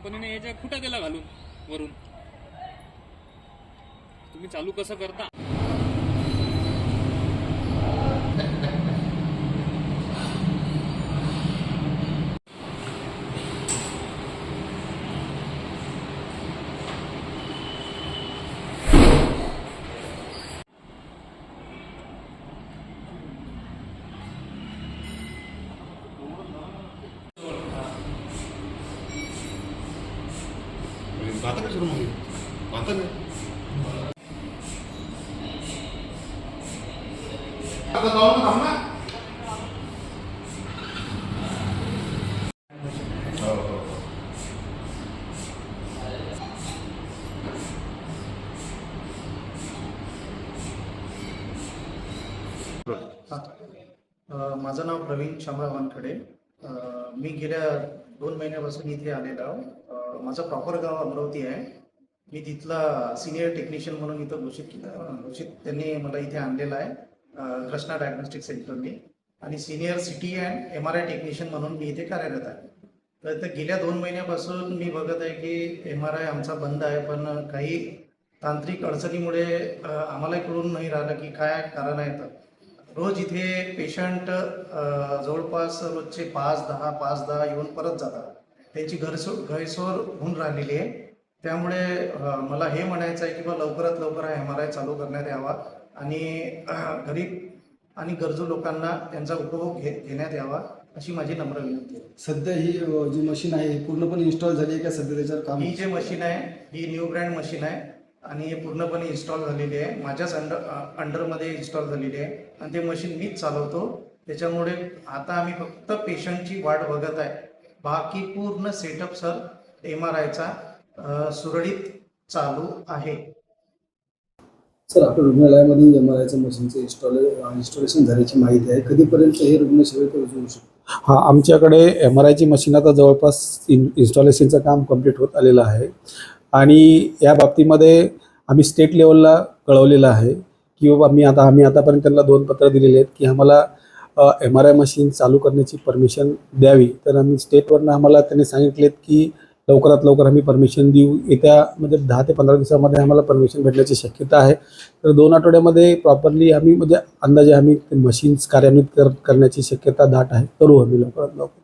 कंपनीने याच्या खुटा केला घालून वरून? तुम्ही चालू कसं करता? आता काय सुरू मग आता नाही आता जाऊन थांब ना. हो, हो, हो. माझं नाव प्रवीण शामराव वानखडे मी गेल्या दोन महिन्यापासून इथे आलेलो आहो. माझं प्रॉपर गाव अमरावती आहे. मी तिथला सिनियर टेक्निशियन म्हणून इथं घोषित केलं घोषित त्यांनी मला इथे आणलेलं आहे कृष्णा डायग्नोस्टिक सेंटरनी. आणि senior CT and M R I technician म्हणून मी इथे कार्यरत आहे. तर इथं गेल्या दोन महिन्यापासून मी बघत आहे की एम आर आय आमचा बंद आहे पण काही तांत्रिक अडचणीमुळे अ, आम्हाला कळून नाही राहिलं की काय कारण आहे तर. रोज इथे पेशंट जवळपास रोजचे पाच दहा पाच दहा येऊन परत जातात. त्यांची गैरसो गैरसोय होऊन राहिलेली आहे. त्यामुळे मला हे म्हणायचं आहे की बा लवकरात लवकर हा एम आर आय चालू करण्यात यावा आणि गरीब आणि गरजू लोकांना त्यांचा उपभोग घे घेण्यात यावा अशी माझी नम्र विनंती आहे. सध्या ही जी मशीन आहे ही पूर्णपणे इन्स्टॉल झाली आहे का सध्या त्याच्यावर काम? ही जे मशीन आहे ही न्यू ब्रँड मशीन आहे. आणि हे पूर्णपणे इन्स्टॉल झालेली आहे. माझ्याच अंडर अंडरमध्ये इन्स्टॉल झालेली आहे. आणि ते मशीन मीच चालवतो. त्याच्यामुळे आता आम्ही फक्त पेशंटची वाट बघत आहे. बाकी पूर्ण सेटअप सर एम आर आयचा सुरळीत चालू आहे. सर आपल्या रुग्णालयामध्ये एम आर आयच्या मशीनचं इन्स्टॉल इन्स्टॉलेशन झाल्याची माहिती आहे. कधीपर्यंत हे रुग्णसेवेत रुजू शकतो? हा आमच्याकडे एम आर आयची मशीन आता जवळपास इन इन्स्टॉलेशनचं काम कंप्लीट होत आलेलं आहे. आणि या बाबतीमध्ये आम्ही स्टेट लेवलला कळवलेलं आहे की बाबा मी आता आम्ही आतापर्यंत त्यांना दोन पत्र दिलेले आहेत की आम्हाला एम आर आय मशीन चालू करण्याची परमिशन द्यावी. तर आम्ही स्टेटवरनं आम्हाला त्यांनी सांगितलेत की लवकरात लवकर आम्ही परमिशन देऊ. येत्या म्हणजे दहा ते पंधरा दिवसामध्ये आम्हाला परमिशन भेटण्याची शक्यता आहे. तर दोन आठवड्यामध्ये प्रॉपरली आम्ही म्हणजे अंदाजे आम्ही मशीन्स कार्यान्वित कर करण्याची शक्यता दाट आहे. करू आम्ही लवकरात लवकर.